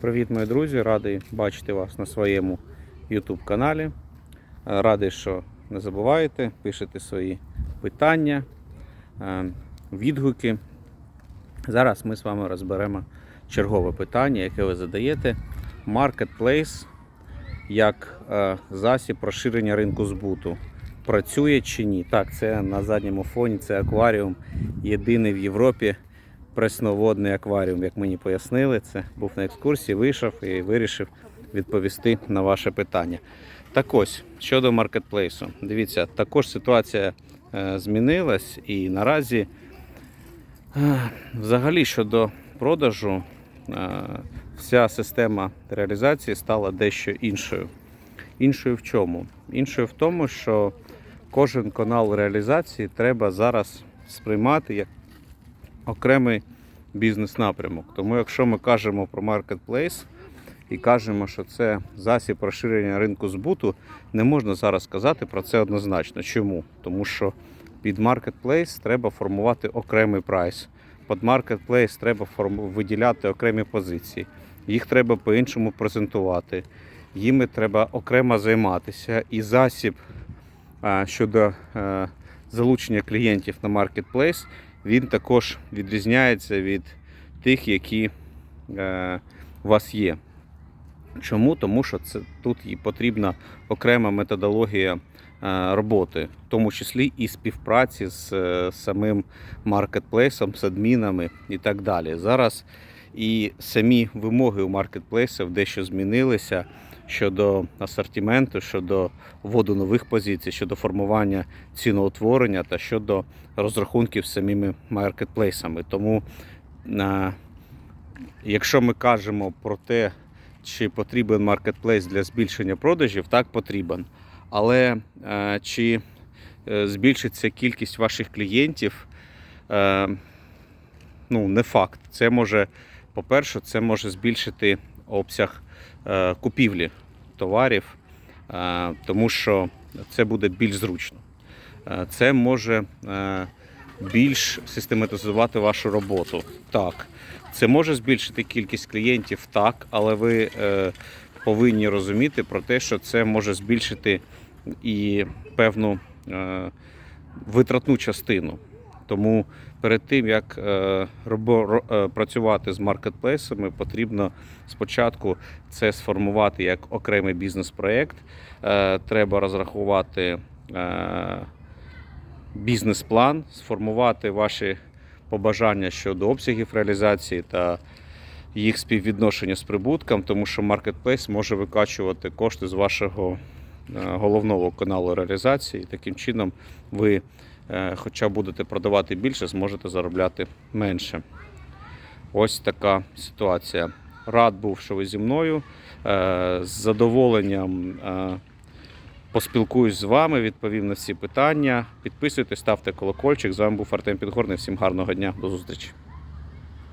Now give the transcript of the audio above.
Привіт, мої друзі! Радий бачити вас на своєму YouTube каналі. Е, Радий, що не забуваєте, пишете свої питання, е, відгуки. Зараз ми з вами розберемо чергове питання, яке ви задаєте. Marketplace як е, засіб розширення ринку збуту. Працює чи ні? Так, це на задньому фоні, це акваріум. Єдиний в Європі пресноводний акваріум, як мені пояснили. Це був на екскурсії, вийшов і вирішив відповісти на ваше питання. Так ось, щодо маркетплейсу, дивіться, також ситуація е, змінилась і наразі, е, взагалі, щодо продажу, е, вся система реалізації стала дещо іншою. Іншою в чому? Іншою в тому, що кожен канал реалізації треба зараз сприймати як окремий бізнес-напрямок. Тому якщо ми кажемо про маркетплейс і кажемо, що це засіб розширення ринку збуту, не можна зараз сказати про це однозначно. Чому? Тому що під маркетплейс треба формувати окремий прайс. Під маркетплейс треба виділяти окремі позиції. Їх треба по-іншому презентувати. Їми треба окремо займатися. І засіб щодо е, залучення клієнтів на маркетплейс, він також відрізняється від тих, які е, у вас є. Чому? Тому що це тут і потрібна окрема методологія е, роботи, в тому числі і співпраці з е, самим маркетплейсом, з адмінами і так далі. Зараз і самі вимоги у маркетплейсів дещо змінилися щодо асортименту, щодо вводу нових позицій, щодо формування ціноутворення та щодо розрахунків самими маркетплейсами. Тому, е, якщо ми кажемо про те, чи потрібен маркетплейс для збільшення продажів, так потрібен. Але е, чи е, збільшиться кількість ваших клієнтів, ну, не факт. Це може, по-перше, це може збільшити обсяг купівлі товарів, е, тому що це буде більш зручно. Е, Це може е, більш систематизувати вашу роботу. Так. Це може збільшити кількість клієнтів, так, але ви повинні розуміти про те, що це може збільшити і певну витратну частину. Тому перед тим як е, е, працювати з маркетплейсами, потрібно спочатку це сформувати як окремий бізнес-проєкт. Е, треба розрахувати бізнес-план, сформувати ваші побажання щодо обсягів реалізації та їх співвідношення з прибутком, тому що маркетплейс може викачувати кошти з вашого головного каналу реалізації. Таким чином, ви, хоча будете продавати більше, зможете заробляти менше. Ось така ситуація. Рад був, що ви зі мною. Е, З задоволенням е, поспілкуюсь з вами, відповім на всі питання. Підписуйтесь, ставте колокольчик. З вами був Артем Підгорний. Всім гарного дня, до зустрічі.